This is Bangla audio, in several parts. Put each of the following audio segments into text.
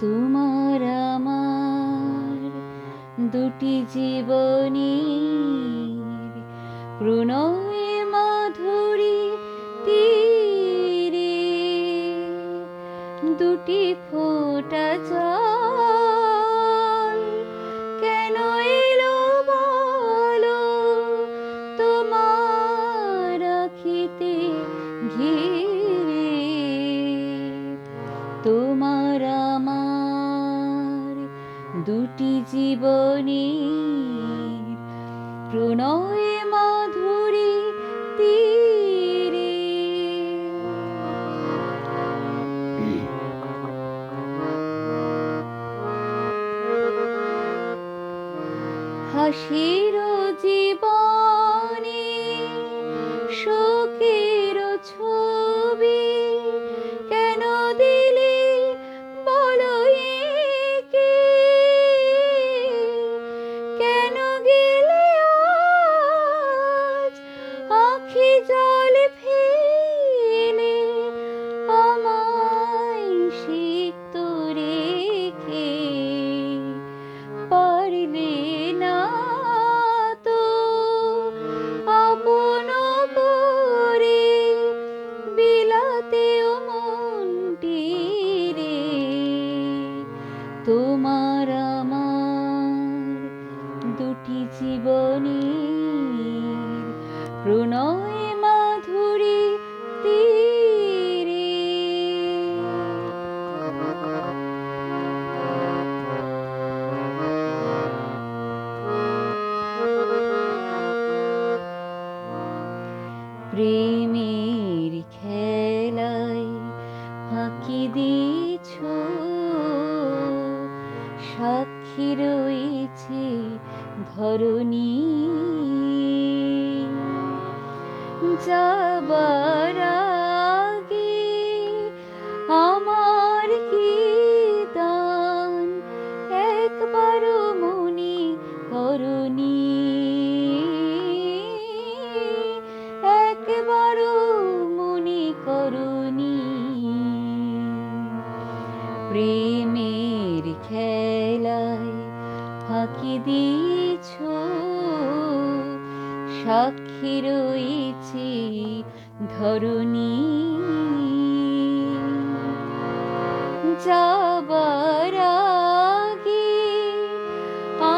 তোমার আমার দুটি জীবনী। প্রণয় মাধুরী তীরে দুটি ফোটা জল। দুটি জীবনী। প্রণয় মাধুরী তীরে। হাসির তোমার আমার দুটি জীবনী প্রণয় মাধুরী তীরে। প্রেমের সাক্ষী রয়েছে ধরণী। যাবার আগে আমার কি দান? একবারও মনে করণী একবারও মনে করণী প্রেমের খেলায় ফাঁকি দিছ সাক্ষী রয়েছে ধরণী। যাবার আগে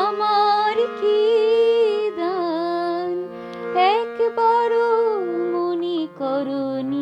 আমার কি দান? একবারও মনে করণী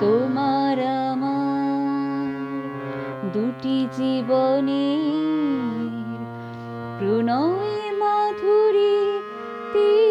তোমার দুটি জীবনে প্রণয় মাধুরী তীর